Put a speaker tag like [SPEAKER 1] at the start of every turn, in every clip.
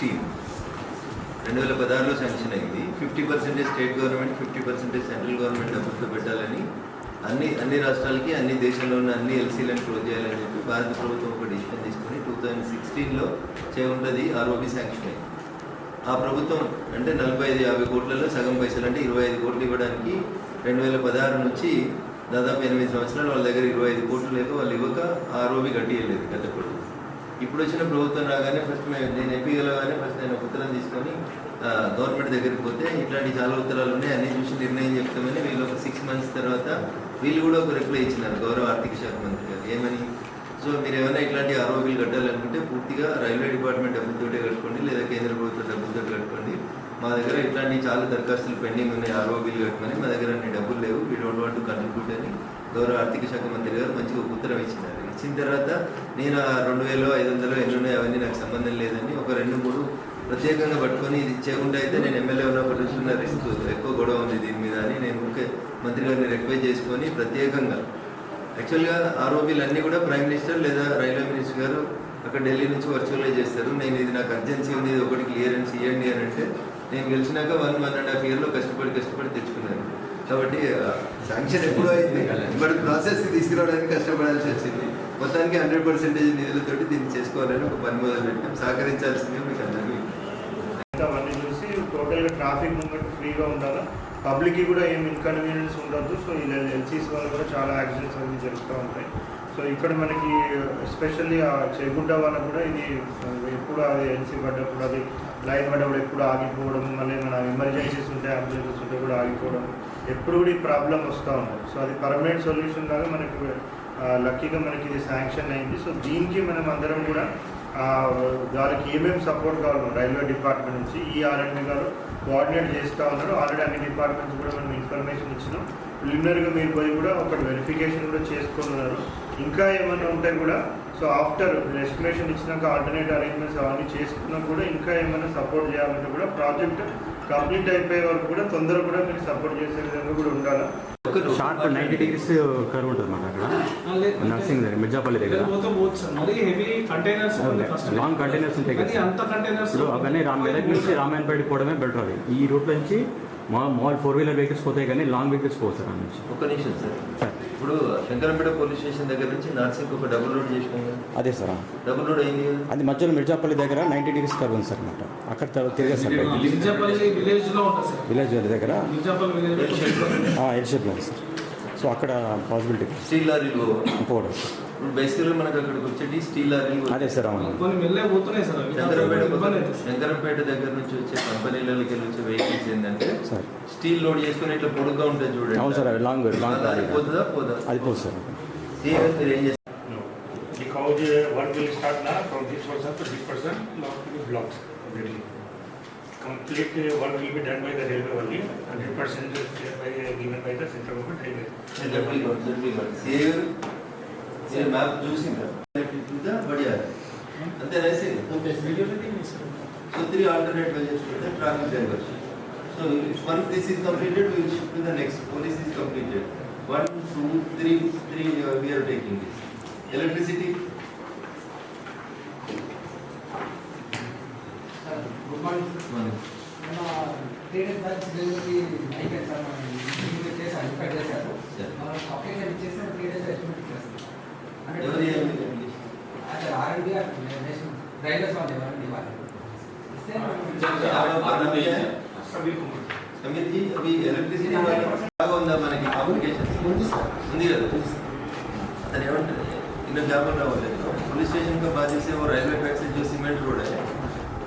[SPEAKER 1] Sixteen రెండు వేల పదహారులో శాంక్షన్ అయింది. Fifty percentage state government fifty percentage central government డబ్బులతో పెట్టాలని అన్ని అన్ని రాష్ట్రాలకి అన్ని దేశంలో ఉన్న అన్ని ఎల్సీలను క్లోజ్ చేయాలని చెప్పి భారత ప్రభుత్వం ఒక డిసిషన్ తీసుకొని టూ థౌజండ్ సిక్స్టీన్లో చేయనున్నది ఆర్ఓబి శాంక్షన్ అయింది. ఆ ప్రభుత్వం అంటే నలభై ఐదు యాభై కోట్లలో సగం పైసలు అంటే ఇరవై ఐదు కోట్లు ఇవ్వడానికి రెండు వేల పదహారు నుంచి దాదాపు ఎనిమిది సంవత్సరాలు వాళ్ళ దగ్గర ఇరవై ఐదు కోట్లు లేక వాళ్ళు ఇవ్వక ఆర్ఓబి కట్టియలేదు గతప్పుడు ఇప్పుడు వచ్చిన ప్రభుత్వం రాగానే ఫస్ట్ మేము నేను ఎంపీ గెలవగానే ఫస్ట్ నేను ఒక ఉత్తరం తీసుకొని గవర్నమెంట్ దగ్గరికి పోతే ఇట్లాంటి చాలా ఉత్తరాలు ఉన్నాయి. అన్ని చూసి నిర్ణయం చెప్తామని వీళ్ళు ఒక సిక్స్ మంత్స్ తర్వాత వీళ్ళు కూడా ఒక రిప్లై ఇచ్చినారు గౌరవ ఆర్థిక శాఖ మంత్రి గారు. ఏమని? సో మీరు ఏమైనా ఇట్లాంటి ఆరోగ్యాలు కట్టాలనుకుంటే పూర్తిగా రైల్వే డిపార్ట్మెంట్ డబ్బులతోటే కట్టుకోండి లేదా కేంద్ర ప్రభుత్వం డబ్బులతో కట్టుకోండి. మా దగ్గర ఇట్లాంటి చాలా దరఖాస్తులు పెండింగ్ ఉన్నాయి ఆరోగ్యాలు కట్టుకొని మా దగ్గర అన్ని డబ్బులు లేవు. వీ డోంట్ వాంట్ కంట్రిబ్యూట్ అని గౌరవ ఆర్థిక శాఖ మంత్రి గారు మంచిగా ఉత్తరం ఇచ్చినారు. ఇచ్చిన తర్వాత నేను ఆ రెండు వేలు ఐదు వందలు ఎన్ని ఉన్నాయి అవన్నీ నాకు సంబంధం లేదని ఒక రెండు మూడు ప్రత్యేకంగా పట్టుకొని ఇది చేయకుండా అయితే నేను ఎమ్మెల్యే ఉన్నప్పటి నుంచి నా రిస్క్ ఎక్కువ గొడవ ఉంది దీని మీద అని నేను ముఖ్య మంత్రి గారిని రిక్వెస్ట్ చేసుకొని ప్రత్యేకంగా. యాక్చువల్గా ఆరోపీలు అన్నీ కూడా ప్రైమ్ మినిస్టర్ లేదా రైల్వే మినిస్టర్ గారు అక్కడ ఢిల్లీ నుంచి వర్చువలైజ్ చేస్తారు. నేను ఇది నాకు అర్జెన్సీ ఉంది ఇది ఒకటి క్లియరెన్స్ ఇవ్వండి అని అంటే నేను గెలిచినాక వన్ వన్ అండ్ హాఫ్ ఇయర్లో కష్టపడి కష్టపడి తెచ్చుకున్నాను. కాబట్టి శాంక్షన్ ఎప్పుడో అయింది బట్ ప్రాసెస్కి తీసుకురావడానికి కష్టపడాల్సి వచ్చింది. మొత్తానికి హండ్రెడ్ పర్సెంటేజ్ నిధులతోటి దీన్ని చేసుకోవాలని ఒక పని మొదలు పెట్టాం. సహకరించాల్సిందిగా మీకు అందరికీ
[SPEAKER 2] అవన్నీ చూసి టోటల్గా ట్రాఫిక్ మూమెంట్ ఫ్రీగా ఉండాలా? పబ్లిక్కి కూడా ఏం ఇన్కన్వీనియన్స్ ఉండొద్దు. సో ఇలా ఎల్సీస్ వల్ల కూడా చాలా యాక్సిడెంట్స్ అవి జరుగుతూ ఉంటాయి. సో ఇక్కడ మనకి ఎస్పెషల్లీ ఆ చేగుడ్డ వాళ్ళకు కూడా ఇది ఎప్పుడు అది ఎన్సీ పడ్డప్పుడు అది లైన్ పడ్డప్పుడు ఎప్పుడు ఆగిపోవడం మళ్ళీ మన ఎమర్జెన్సీస్ ఉంటే అంబులెన్సెస్ ఉంటే కూడా ఆగిపోవడం ఎప్పుడు కూడా ఈ ప్రాబ్లం వస్తూ ఉంటుంది సో అది పర్మనెంట్ సొల్యూషన్ లాగా మనకి లక్కీగా మనకి ఇది శాంక్షన్ అయింది. సో దీనికి మనం అందరం కూడా వాళ్ళకి ఏమేమి సపోర్ట్ కావాలి రైల్వే డిపార్ట్మెంట్ నుంచి ఈ ఆర్ఎండి గారు కోఆర్డినేట్ చేస్తూ ఉన్నారు. ఆల్రెడీ అన్ని డిపార్ట్మెంట్స్ కూడా మనం ఇన్ఫర్మేషన్ ఇచ్చినాం. ప్రిలిమినరీగా మీరు పోయి కూడా ఒకటి వెరిఫికేషన్ కూడా చేసుకున్నారు ఇంకా ఏమైనా ఉంటే కూడా సో ఆఫ్టర్ ఎస్టిమేషన్ ఇచ్చినాక ఆల్టర్నేట్ అరేంజ్మెంట్స్ అవన్నీ చేసుకున్నా కూడా ఇంకా ఏమైనా సపోర్ట్ చేయాలంటే కూడా ప్రాజెక్ట్ కంప్లీట్ అయిపోయే వరకు కూడా తొందర కూడా మీరు సపోర్ట్ చేసే విధంగా కూడా ఉండాలి?
[SPEAKER 3] షార్ప్ నైంటీ డిగ్రీస్ కర్వ్ ఉంటుంది మన అక్కడ. నర్సింగ్ దగ్గర మిర్జాపల్లి దగ్గర. లాంగ్ కంటైనర్స్ ఉంటాయి కదా.
[SPEAKER 4] కానీ అంత కంటైనర్స్
[SPEAKER 3] ఇప్పుడు అవన్నీ రామ్ నుంచి రామాయణపేట పోవడమే బెటర్ అది. ఈ రూట్ నుంచి మా మాల్ ఫోర్ వీలర్ వెహికల్స్ పోతాయి కానీ లాంగ్ వెహికల్స్ అక్కడ నుంచి.
[SPEAKER 1] ఒక్క నిమిషం సార్. ఇప్పుడు శంకరంపేట పోలీస్ స్టేషన్ దగ్గర నుంచి నార్సింగ్ ఒక డబుల్ రోడ్ చేసినాం
[SPEAKER 3] అదే సార్
[SPEAKER 1] డబుల్ రోడ్ అయింది
[SPEAKER 3] అది మధ్యలో మిర్జాపల్లి దగ్గర నైంటీ డిగ్రీస్ కర్వ్ ఉంది సార్ అన్నమాట. అక్కడ తర్వాత తిరిగే సార్
[SPEAKER 4] మిర్జాపల్లి విలేజ్లో ఉంటుంది సార్.
[SPEAKER 3] విలేజ్ దగ్గర?
[SPEAKER 4] మిర్జాపల్లి విలేజ్లో.
[SPEAKER 3] ఎల్ షేప్లో ఉంది సార్. సో అక్కడ పాసిబిలిటీ
[SPEAKER 1] స్టీల్ లారీలు.
[SPEAKER 3] పోవడం సార్.
[SPEAKER 1] ఇప్పుడు బేసికల్గా మనకు అక్కడికి వచ్చేటి స్టీల్ లారీలు
[SPEAKER 3] అదే సార్ అవును
[SPEAKER 4] కొన్ని మెల్లే పోతున్నాయి సార్
[SPEAKER 1] శంకరంపేట. శంకరంపేట దగ్గర నుంచి వచ్చే కంపెనీలకి వచ్చే వెహికల్స్ ఏంటంటే
[SPEAKER 3] సార్
[SPEAKER 1] స్టీల్ లోడ్ చేసుకుని ఇట్లా పొడుగ్గా ఉంటుంది చూడండి
[SPEAKER 3] అవును సార్ లాంగ్ లాంగ్
[SPEAKER 1] అది పోతుందా పోదా
[SPEAKER 3] అది పోదు సార్
[SPEAKER 1] సేమ్ మీరు ఏం చేస్తారు
[SPEAKER 5] because uh, work will start now from this person to this person, now to be blocked completely. Complete uh, work will be done by the railway only, hundred percent is uh, by, uh, given by the central government railway.
[SPEAKER 1] Save save map చూసిందా చూద్దా బడియా అంతేనా save So three alternate ways for the traffic diversion. So if once this is completed, we will shift to the next. Police is completed. One, two, three, three, uh, we are taking this. Electricity,
[SPEAKER 6] good morning
[SPEAKER 1] one.
[SPEAKER 6] నేను three days back delivery అయిపోయింది sir మనం ఇంటికి చేశాను ఇక్కడ చేశారు
[SPEAKER 1] Sir.
[SPEAKER 6] మనం application ఇచ్చేస్తే three days estimate ఇచ్చేస్తాం
[SPEAKER 1] ఎవరి
[SPEAKER 6] అదే ఆర్ఎండి నేషనల్ రైల్వేస్ వాళ్ళు ఎవరండి వాళ్ళు ఇస్తే
[SPEAKER 5] Sabir Kumar.
[SPEAKER 1] Samir ji, अभी electricity वाला బాగా ఉందా మనకి అప్లికేషన్
[SPEAKER 6] ఉంది సార్
[SPEAKER 1] ఉంది కదా अरे ఏమంటారు इन्हें क्या बोल रहा हूँ पुलिस स्टेशन का बाजू से वो रेलवे ट्रैक से जो सीमेंट रोड है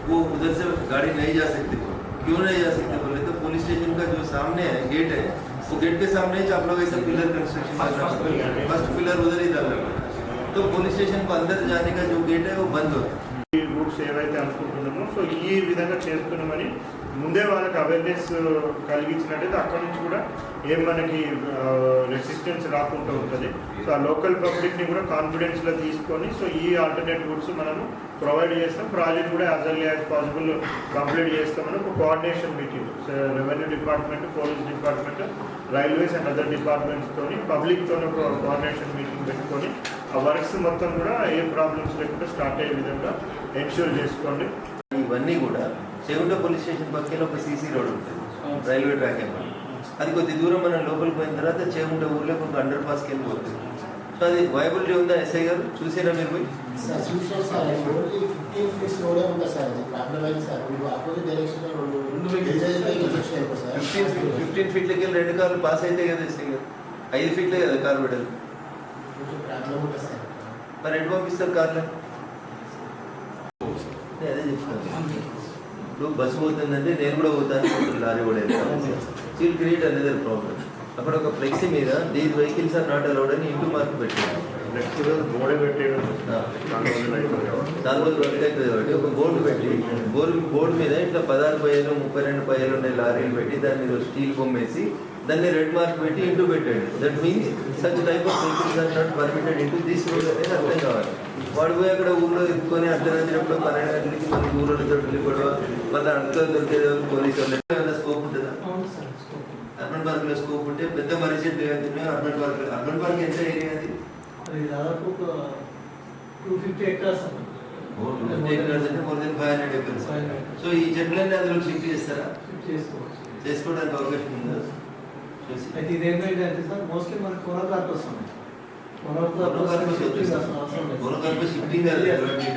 [SPEAKER 1] वो उधर से गाड़ी नहीं जा सकती क्यों नहीं जा सकती बोले तो पुलिस स्टेशन का जो सामने है गेट है वो गेट के सामने ही आप लोग ऐसा पिलर कंस्ट्रक्शन करना पड़ेगा फर्स्ट पिलर उधर ही डालना पड़ेगा तो पुलिस स्टेशन को अंदर जाने का जो गेट है वो बंद होता है
[SPEAKER 2] ఈ రూట్స్ ఏవైతే అనుకుంటున్నామో సో ఈ విధంగా చేస్తున్నామని ముందే వాళ్ళకి అవేర్నెస్ కలిగించినట్టయితే అక్కడ నుంచి కూడా ఏం మనకి రెసిస్టెన్స్ రాకుండా ఉంటుంది సో ఆ లోకల్ పబ్లిక్ని కూడా కాన్ఫిడెన్స్లో తీసుకొని సో ఈ ఆల్టర్నేట్ రూట్స్ మనము ప్రొవైడ్ చేస్తాం ప్రాజెక్ట్ కూడా as early as possible complete చేస్తామని ఒక coordination meeting revenue department police department railways and other departments తోని పబ్లిక్ తోని ఒక కోఆర్డినేషన్ మీటింగ్ పెట్టుకొని ఆ వర్క్స్ మొత్తం కూడా ఏ ప్రాబ్లమ్స్ లేకుండా స్టార్ట్ అయ్యే విధంగా ఎన్ష్యూర్ చేసుకోండి.
[SPEAKER 1] ఇవన్నీ కూడా చెగుంట పోలీస్ స్టేషన్ పక్కన ఒక సీసీ రోడ్ ఉంటుంది. రైల్వే ట్రాక్ ఏమో. అది కొద్ది దూరం మనం లోపలికి పోయిన తర్వాత చేగుంట ఊర్లో ఒక అండర్ పాస్కి వెళ్ళిపోతుంది సో అది వైబిలిటీ ఉందా ఎస్ఐ గారు? చూసారా మీరు పోయి?
[SPEAKER 7] సార్ చూసారు సార్. ఓన్లీ ఫిఫ్టీన్ ఫీట్స్ రోడే ఉంది సార్? అది ప్రాబ్లం అయింది సార్. ఇప్పుడు ఆపోజిట్ డైరెక్షన్ రెండు
[SPEAKER 4] రెండు vehicles.
[SPEAKER 7] వెహికల్స్ అయిపోయి సార్.
[SPEAKER 1] ఫిఫ్టీన్ ఫిఫ్టీన్ ఫీట్లకి వెళ్ళి రెండు కార్లు పాస్ అయితే కదా ఎస్ఐ గారు? ఐదు ఫీట్లే కదా కార్ పెట్టాలి
[SPEAKER 7] కొంచెం ప్రాబ్లం ఉంటుంది సార్
[SPEAKER 1] మరి ఎటు పంపిస్తారు కార్లు నేను అదే చెప్తాను ఇప్పుడు బస్సు పోతుందంటే నేను కూడా పోతాను లారీ కూడా వెళ్తాను సీల్ క్రియేట్ అనేది ప్రాబ్లం అక్కడ ఒక ఫ్లెక్సీ మీద these vehicles are not allowed అని ఇంటూ మార్క్ పెట్టాను
[SPEAKER 2] నెక్స్ట్ రోజు బోర్డే పెట్టేది
[SPEAKER 1] ఆ.
[SPEAKER 2] నాలుగు రోజులు కాబట్టి
[SPEAKER 1] అవుతుంది ఒక బోర్డు పెట్టి బోర్డు బోర్డు మీద ఇట్లా పదహారు పయ్యలు ముప్పై రెండు పయ్యలు ఉండే లారీలు పెట్టి దాని మీద స్టీల్ బొమ్మేసి దాన్ని రెడ్ మార్క్ పెట్టి ఇంటూ పెట్టాడు. That means such type of vehicles are not permitted into this road అనేది అర్థం కావాలి. వాడు పోయి అక్కడ ఊళ్ళో ఎత్తుకొని అర్ధరాత్రిప్పుడు పన్నెండు మన ఊళ్ళో వెళ్ళిపోవడం మళ్ళీ అంతా దొరికేది పోలీసు వాళ్ళు స్కోప్ ఉంటుందా? అర్బన్ పార్క్లో స్కోప్ ఉంటే పెద్ద ఏదైతున్నాయో అర్బన్ పార్క్ అర్బన్ పార్క్ ఎంత ఏరియా అది?
[SPEAKER 6] దాదాపు ఒక టూ ఫిఫ్టీ
[SPEAKER 1] ఎకర్స్ అంటే more than five hundred acres so ఈ చెట్లన్నీ అందులో షిఫ్ట్ చేస్తారా? చేసుకోవడానికి అవకాశం ఉందా?
[SPEAKER 6] అయితే ఇదేంటంటే అంటే సార్ మోస్ట్లీ మనకి కొన కార్పస్ ఉన్నాయి కొన కార్పస్ అవసరం లేదు
[SPEAKER 1] పూర్వకల్ప షిఫ్టింగ్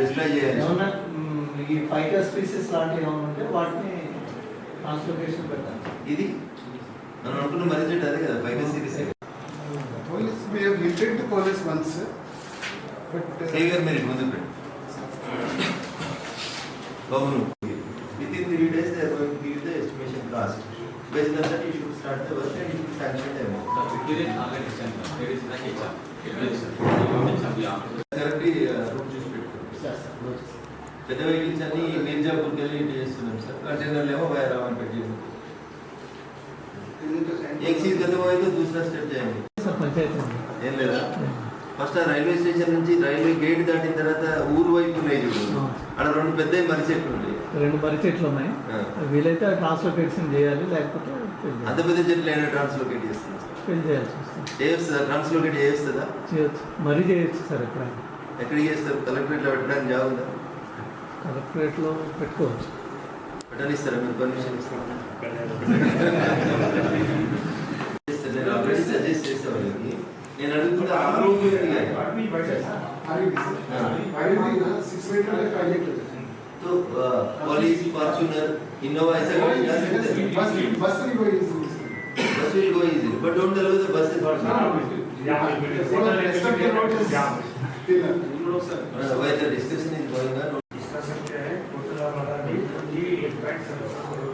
[SPEAKER 1] డిస్ప్లే చేయాలి
[SPEAKER 6] ఏమన్నా మ్, ఈ ఫైటర్ స్పీసెస్ లాంటివి ఏమైనా ఉంటే వాటిని ట్రాన్స్లోకేషన్ పెట్టాలి
[SPEAKER 1] ఇది మనం అనుకున్న మర్రి చెట్టు అదే కదా five series
[SPEAKER 8] Police, we have visited the police once, but uh,
[SPEAKER 1] సేవ్ గారు మీరు ఇటు ముందు పెట్టండి అవును with in three days they are going to give the estimation cost Based on that you should start the work and you should sanction the amount correct route చూసి పెట్టుకోండి
[SPEAKER 7] sir sir okay sir.
[SPEAKER 1] పెద్ద vehicles అన్ని మీర్జాపూర్కి వెళ్ళి ఇటు చేస్తున్నాం sir కంటైనర్లు ఏమో వయ రావని పెట్టి एक चीज खत्म हुई तो दूसरा स्टेप जाएंगे
[SPEAKER 6] సార్ పంచాయతీ
[SPEAKER 1] ఏం లేదా ఫస్ట్ ఆ రైల్వే స్టేషన్ నుంచి రైల్వే గేట్ దాటిన తర్వాత ఊరు వైపు ఉన్నాయి చూడు అక్కడ రెండు పెద్ద మర్రి చెట్లు ఉంటాయి.
[SPEAKER 6] రెండు మర్రి చెట్లు ఉన్నాయి.
[SPEAKER 1] ఆ.
[SPEAKER 6] వీలైతే ట్రాన్స్లోకేషన్ చేయాలి లేకపోతే
[SPEAKER 1] అంత పెద్ద చెట్లు అయినా ట్రాన్స్లోకేట్ చేస్తుంది
[SPEAKER 6] ఫిల్ చేయాల్సి వస్తుంది.
[SPEAKER 1] చేస్తుందా ట్రాన్స్లోకేట్ చేస్తుందా
[SPEAKER 6] చేయొచ్చు. మరీ చేయొచ్చు సార్ ఎక్కడైనా.
[SPEAKER 1] ఎక్కడికి చేస్తారు? కలెక్టరేట్లో పెట్టడానికి జాగుందా
[SPEAKER 6] కలెక్టరేట్లో పెట్టుకోవచ్చు.
[SPEAKER 1] పెట్టనిస్తారా? మీరు పర్మిషన్ ఇస్తారా? तो कॉलेज फॉर्च्यूनर इनोवा ऐसा कोई जा सकते हैं
[SPEAKER 8] बस
[SPEAKER 1] बस नहीं कोई bus will go easy but don't
[SPEAKER 8] tell the bus is
[SPEAKER 1] Fortuner या discussion is going on
[SPEAKER 5] discussion क्या है टोटल हमारा भी ये इम्पैक्ट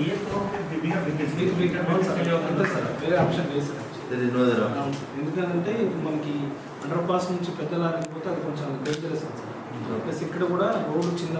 [SPEAKER 5] ये तो बिना
[SPEAKER 4] అంతే సార్ వేరే ఆప్షన్ లేదు sir
[SPEAKER 1] there is no other
[SPEAKER 4] అవును. ఎందుకంటే ఇప్పుడు మనకి అండర్ పాస్ నుంచి పెద్ద లారీ పోతే అది కొంచెం డేంజరస్ సార్ ప్లస్ ఇక్కడ కూడా రోడ్డు చిన్న